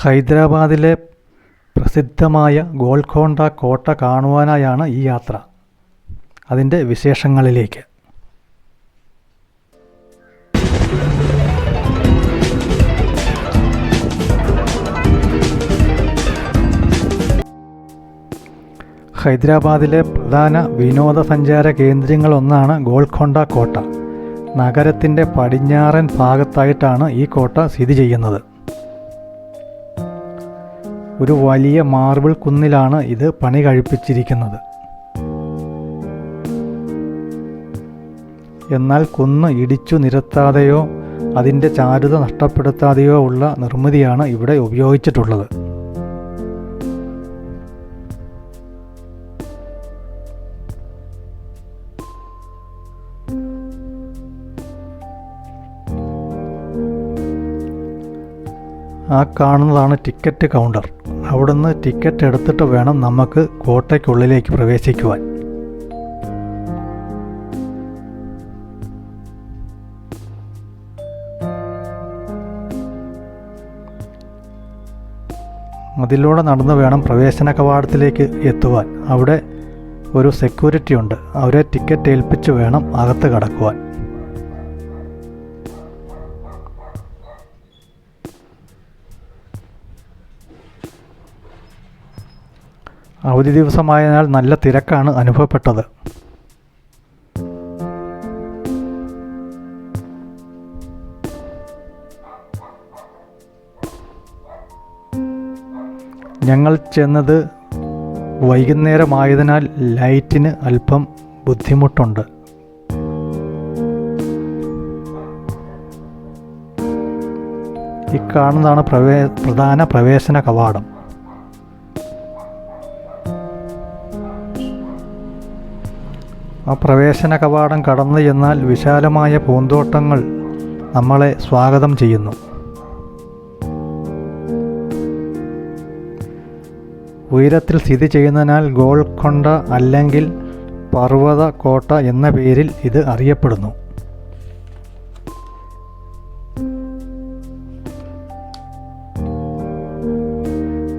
ഹൈദരാബാദിലെ പ്രസിദ്ധമായ ഗോൽക്കൊണ്ട കോട്ട കാണുവാനായാണ് ഈ യാത്ര. അതിന്റെ വിശേഷങ്ങളിലേക്ക്. ഹൈദരാബാദിലെ പ്രധാന വിനോദസഞ്ചാര കേന്ദ്രങ്ങളൊന്നാണ് ഗോൾക്കൊണ്ട കോട്ട. നഗരത്തിന്റെ പടിഞ്ഞാറൻ ഭാഗത്തായിട്ടാണ് ഈ കോട്ട സ്ഥിതി ചെയ്യുന്നത്. ഒരു വലിയ മാർബിൾ കുന്നിലാണ് ഇത് പണി കഴിപ്പിച്ചിരിക്കുന്നത്. എന്നാൽ കുന്ന് ഇടിച്ചു നിരത്താതെയോ അതിന്റെ ചാരുത നഷ്ടപ്പെടുത്താതെയോ ഉള്ള നിർമ്മിതിയാണ് ഇവിടെ ഉപയോഗിച്ചിട്ടുള്ളത്. ആ കാണുന്നതാണ് ടിക്കറ്റ് കൗണ്ടർ. അവിടുന്ന് ടിക്കറ്റ് എടുത്തിട്ട് വേണം നമുക്ക് കോട്ടയ്ക്കുള്ളിലേക്ക് പ്രവേശിക്കുവാൻ. അതിലൂടെ നടന്നു വേണം പ്രവേശന കവാടത്തിലേക്ക് എത്തുവാൻ. അവിടെ ഒരു സെക്യൂരിറ്റി ഉണ്ട്. അവരെ ടിക്കറ്റ് ഏൽപ്പിച്ച് വേണം അകത്ത് കടക്കുവാൻ. അവധി ദിവസമായതിനാൽ നല്ല തിരക്കാണ് അനുഭവപ്പെട്ടത്. ഞങ്ങൾ ചെന്നത് വൈകുന്നേരമായതിനാൽ ലൈറ്റിന് അല്പം ബുദ്ധിമുട്ടുണ്ട്. ഈ കാണുന്നതാണ് പ്രവേ പ്രധാന പ്രവേശന കവാടം. ആ പ്രവേശന കവാടം കടന്നു ചെന്നാൽ വിശാലമായ പൂന്തോട്ടങ്ങൾ നമ്മളെ സ്വാഗതം ചെയ്യുന്നു. ഉയരത്തിൽ സ്ഥിതി ചെയ്യുന്നതിനാൽ ഗോൾക്കൊണ്ട അല്ലെങ്കിൽ പർവത കോട്ട എന്ന പേരിൽ ഇത് അറിയപ്പെടുന്നു.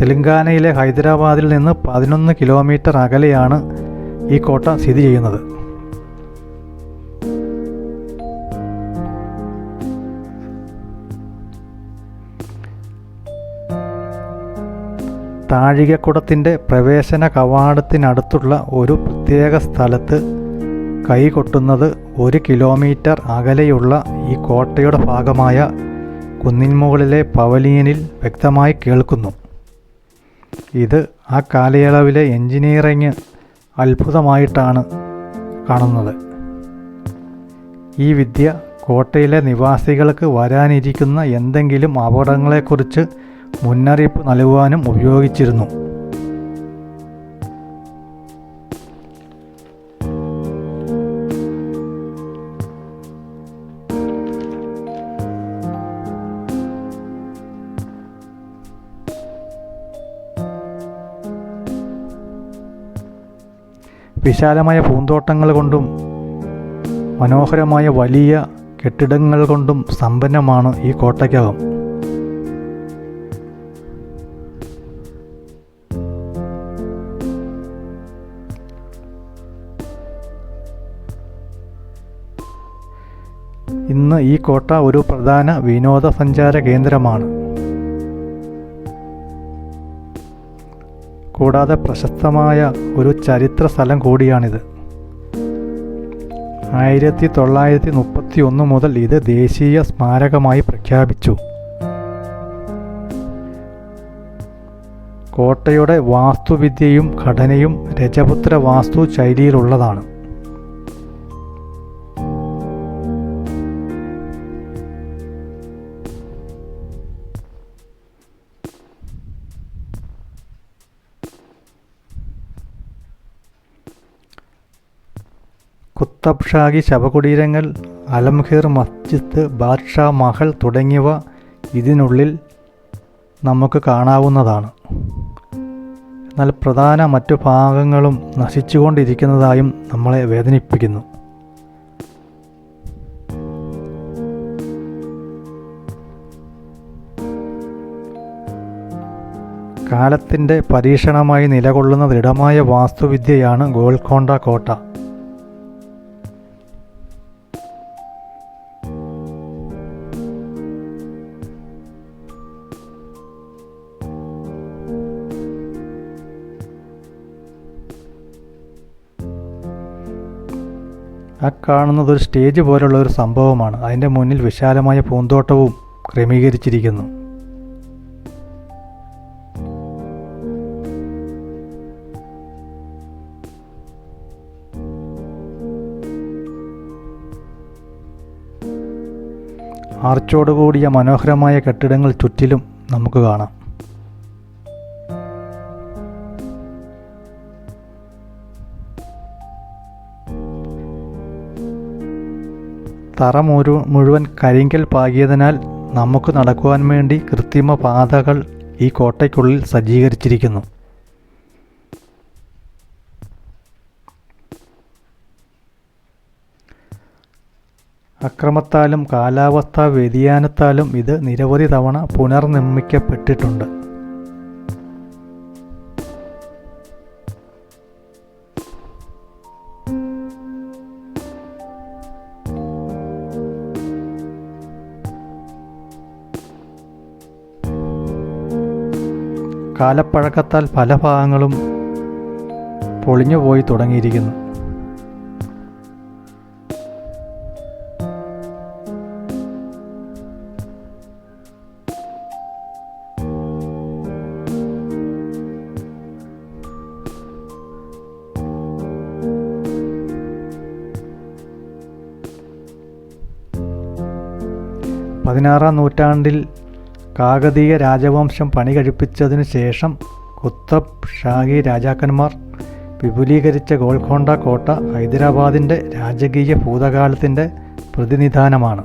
തെലങ്കാനയിലെ ഹൈദരാബാദിൽ നിന്ന് പതിനൊന്ന് കിലോമീറ്റർ അകലെയാണ് ഈ കോട്ട സ്ഥിതി ചെയ്യുന്നത്? താഴികക്കുടത്തിന്റെ പ്രവേശന കവാടത്തിനടുത്തുള്ള ഒരു പ്രത്യേക സ്ഥലത്ത് കൈകൊട്ടുന്നത് ഒരു കിലോമീറ്റർ അകലെയുള്ള ഈ കോട്ടയുടെ ഭാഗമായ കുന്നിൻമുകളിലെ പവലിയനിൽ വ്യക്തമായി കേൾക്കുന്നു. ഇത് ആ കാലയളവിലെ എഞ്ചിനീയറിങ് അത്ഭുതമായിട്ടാണ് കാണുന്നത്. ഈ വിദ്യ കോട്ടയിലെ നിവാസികൾക്ക് വരാനിരിക്കുന്ന എന്തെങ്കിലും അപകടങ്ങളെക്കുറിച്ച് മുന്നറിയിപ്പ് നൽകുവാനും ഉപയോഗിച്ചിരുന്നു. വിശാലമായ പൂന്തോട്ടങ്ങൾ കൊണ്ടും മനോഹരമായ വലിയ കെട്ടിടങ്ങൾ കൊണ്ടും സമ്പന്നമാണ് ഈ കോട്ടയ്ക്കകം. ഇന്ന് ഈ കോട്ട ഒരു പ്രധാന വിനോദസഞ്ചാര കേന്ദ്രമാണ്. കൂടാതെ പ്രശസ്തമായ ഒരു ചരിത്ര സ്ഥലം കൂടിയാണിത്. ആയിരത്തി തൊള്ളായിരത്തി മുപ്പത്തി ഒന്ന് മുതൽ ഇത് ദേശീയ സ്മാരകമായി പ്രഖ്യാപിച്ചു. കോട്ടയുടെ വാസ്തുവിദ്യയും ഘടനയും രജപുത്ര വാസ്തു ശൈലിയിലുള്ളതാണ് ഷാഹി ശവകുടീരങ്ങൾ അലംഹീർ മസ്ജിദ് ബാദ്ഷാ മഹൽ തുടങ്ങിയവ ഇതിനുള്ളിൽ നമുക്ക് കാണാവുന്നതാണ്. എന്നാൽ പ്രധാന മറ്റു ഭാഗങ്ങളും നശിച്ചുകൊണ്ടിരിക്കുന്നതായും നമ്മളെ വേദനിപ്പിക്കുന്നു. കാലത്തിന്റെ പരീക്ഷണമായി നിലകൊള്ളുന്ന ദൃഢമായ വാസ്തുവിദ്യയാണ് ഗോൾക്കൊണ്ട കോട്ട. ആ കാണുന്നത് ഒരു സ്റ്റേജ് പോലുള്ള ഒരു സംഭവമാണ്. അതിന്റെ മുന്നിൽ വിശാലമായ പൂന്തോട്ടവും ക്രമീകരിച്ചിരിക്കുന്നു. ആർച്ചോടുകൂടിയ മനോഹരമായ കെട്ടിടങ്ങൾ ചുറ്റിലും നമുക്ക് കാണാം. തറ മുഴു മുഴുവൻ കരിങ്കൽ പാകിയതിനാൽ നമുക്ക് നടക്കുവാൻ വേണ്ടി കൃത്രിമ പാതകൾ ഈ കോട്ടയ്ക്കുള്ളിൽ സജ്ജീകരിച്ചിരിക്കുന്നു. അക്രമത്താലും കാലാവസ്ഥാ വ്യതിയാനത്താലും ഇത് നിരവധി തവണ പുനർനിർമ്മിക്കപ്പെട്ടിട്ടുണ്ട്. കാലപ്പഴക്കത്താൽ പല ഭാഗങ്ങളും പൊളിഞ്ഞുപോയി തുടങ്ങിയിരിക്കുന്നു. പതിനാറാം നൂറ്റാണ്ടിൽ കാകതീയ രാജവംശം പണി കഴിപ്പിച്ചതിനു ശേഷം കുത്തബ് ഷാഹി രാജാക്കന്മാർ വിപുലീകരിച്ച ഗോൾക്കൊണ്ട കോട്ട ഹൈദരാബാദിന്റെ രാജകീയ ഭൂതകാലത്തിന്റെ പ്രതിനിധാനമാണ്.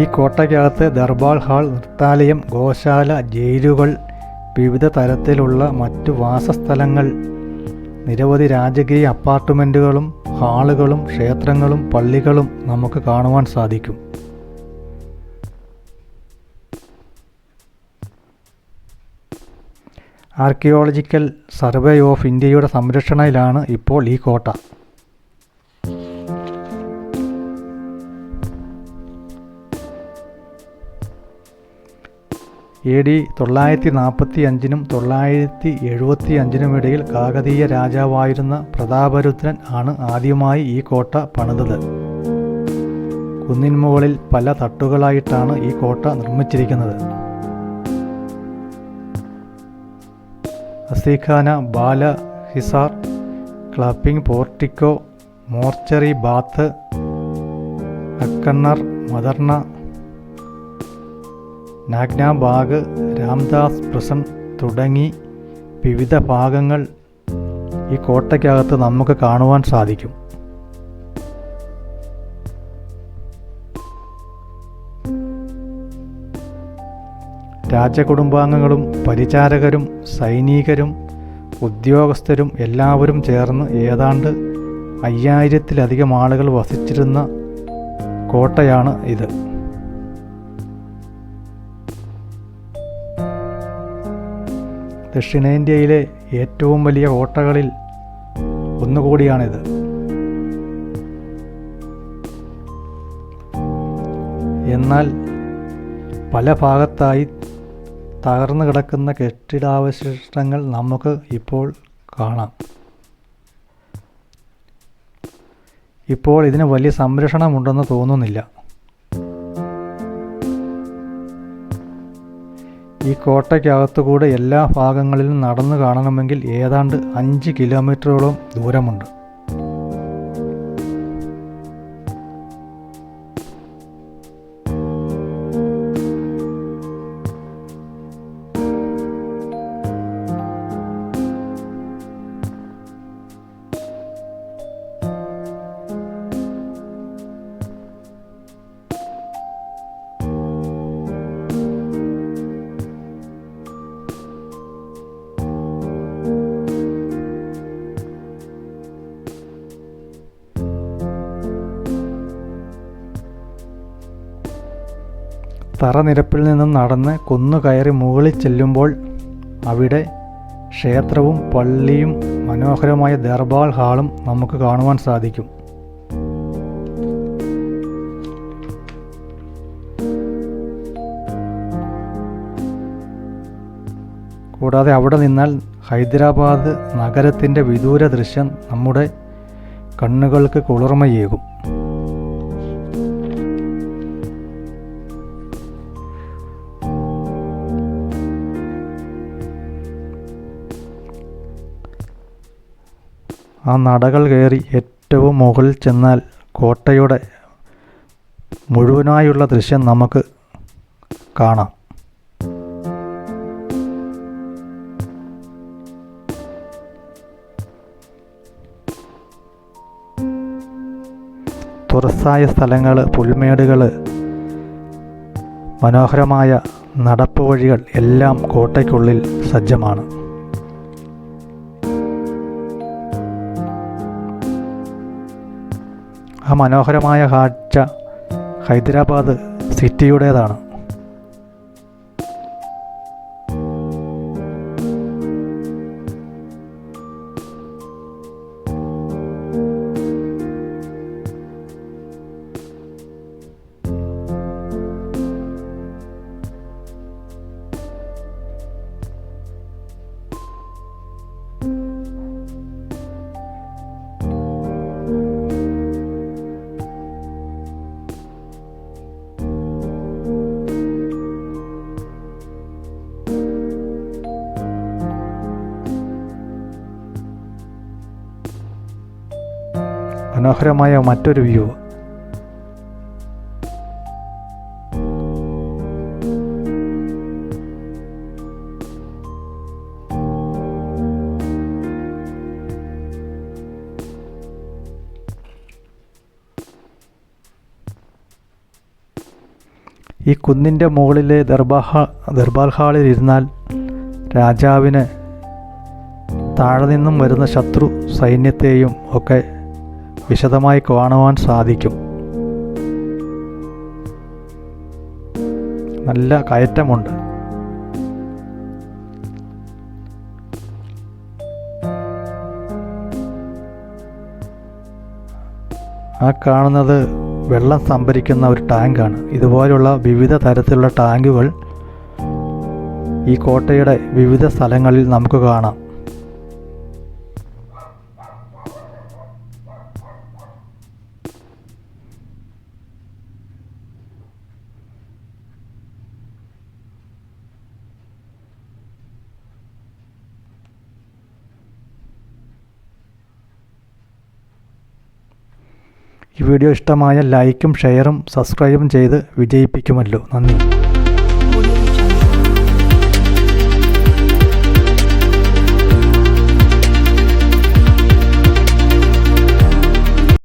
ഈ കോട്ടയ്ക്കകത്ത് ദർബാർ ഹാൾ നൃത്താലയം ഗോശാല ജയിലുകൾ വിവിധ തരത്തിലുള്ള മറ്റു വാസസ്ഥലങ്ങൾ നിരവധി രാജകീയ അപ്പാർട്ട്മെന്റുകളും ഹാളുകളും ക്ഷേത്രങ്ങളും പള്ളികളും നമുക്ക് കാണുവാൻ സാധിക്കും. ആർക്കിയോളജിക്കൽ സർവേ ഓഫ് ഇന്ത്യയുടെ സംരക്ഷണയിലാണ് ഇപ്പോൾ ഈ കോട്ട. എ ഡി തൊള്ളായിരത്തി നാൽപ്പത്തി അഞ്ചിനും തൊള്ളായിരത്തി എഴുപത്തി അഞ്ചിനും ഇടയിൽ കാകതീയ രാജാവായിരുന്ന പ്രതാപരുദ്രൻ ആണ് ആദ്യമായി ഈ കോട്ട പണിതത്. കുന്നിൻ മുകളിൽ പല തട്ടുകളായിട്ടാണ് ഈ കോട്ട നിർമ്മിച്ചിരിക്കുന്നത്. അസീഖാന ബാല ഹിസാർ ക്ലബിംഗ് പോർട്ടിക്കോ മോർച്ചറി ബാത്ത് അക്കണ്ണർ മദർണ നാഗ്ന ബാഗ് രാംദാസ് പ്രസം തുടങ്ങി വിവിധ ഭാഗങ്ങൾ ഈ കോട്ടയ്ക്കകത്ത് നമുക്ക് കാണുവാൻ സാധിക്കും. രാജകുടുംബാംഗങ്ങളും പരിചാരകരും സൈനികരും ഉദ്യോഗസ്ഥരും എല്ലാവരും ചേർന്ന് ഏതാണ്ട് അയ്യായിരത്തിലധികം ആളുകൾ വസിച്ചിരുന്ന കോട്ടയാണ് ഇത്. ദക്ഷിണേന്ത്യയിലെ ഏറ്റവും വലിയ കോട്ടകളിൽ ഒന്നുകൂടിയാണിത്. എന്നാൽ പല ഭാഗത്തായി തകർന്നു കിടക്കുന്ന കെട്ടിടാവശിഷ്ടങ്ങൾ നമുക്ക് ഇപ്പോൾ കാണാം. ഇപ്പോൾ ഇതിന് വലിയ സംരക്ഷണമുണ്ടെന്ന് തോന്നുന്നില്ല. ഈ കോട്ടയ്ക്കകത്തുകൂടെ എല്ലാ ഭാഗങ്ങളിലും നടന്നു കാണണമെങ്കിൽ ഏതാണ്ട് അഞ്ച് കിലോമീറ്ററോളം ദൂരമുണ്ട്. തറനിരപ്പിൽ നിന്നും നടന്ന് കുന്നുകയറി മുകളിൽ ചെല്ലുമ്പോൾ അവിടെ ക്ഷേത്രവും പള്ളിയും മനോഹരമായ ദർബാർ ഹാളും നമുക്ക് കാണുവാൻ സാധിക്കും. കൂടാതെ അവിടെ നിന്നാൽ ഹൈദരാബാദ് നഗരത്തിന്റെ വിദൂര ദൃശ്യം നമ്മുടെ കണ്ണുകൾക്ക് കുളിർമയേകും. ആ നടകൾ കയറി ഏറ്റവും മുകളിൽ ചെന്നാൽ കോട്ടയുടെ മുഴുവനായുള്ള ദൃശ്യം നമുക്ക് കാണാം. തുറസായ സ്ഥലങ്ങൾ പുൽമേടുകൾ മനോഹരമായ നടപ്പ് വഴികൾ എല്ലാം കോട്ടയ്ക്കുള്ളിൽ സജ്ജമാണ്. ആ മനോഹരമായ കാഴ്ച ഹൈദരാബാദ് സിറ്റിയുടേതാണ്. മനോഹരമായ മറ്റൊരു വ്യൂ. ഈ കുന്നിന്റെ മുകളിലെ ദർബാഹ ദർബാർ ഹാളിൽ ഇരുന്നാൽ രാജാവിന് താഴെ നിന്നും വരുന്ന ശത്രു സൈന്യത്തെയും ഒക്കെ വിശദമായി കാണുവാൻ സാധിക്കും. നല്ല കയറ്റമുണ്ട്. ആ കാണുന്നത് വെള്ളം സംഭരിക്കുന്ന ഒരു ടാങ്കാണ്. ഇതുപോലുള്ള വിവിധ തരത്തിലുള്ള ടാങ്കുകൾ ഈ കോട്ടയുടെ വിവിധ സ്ഥലങ്ങളിൽ നമുക്ക് കാണാം. ഈ വീഡിയോ ഇഷ്ടമായ ലൈക്കും ഷെയറും സബ്സ്ക്രൈബും ചെയ്ത് വിജയിപ്പിക്കുമല്ലോ. നന്ദി.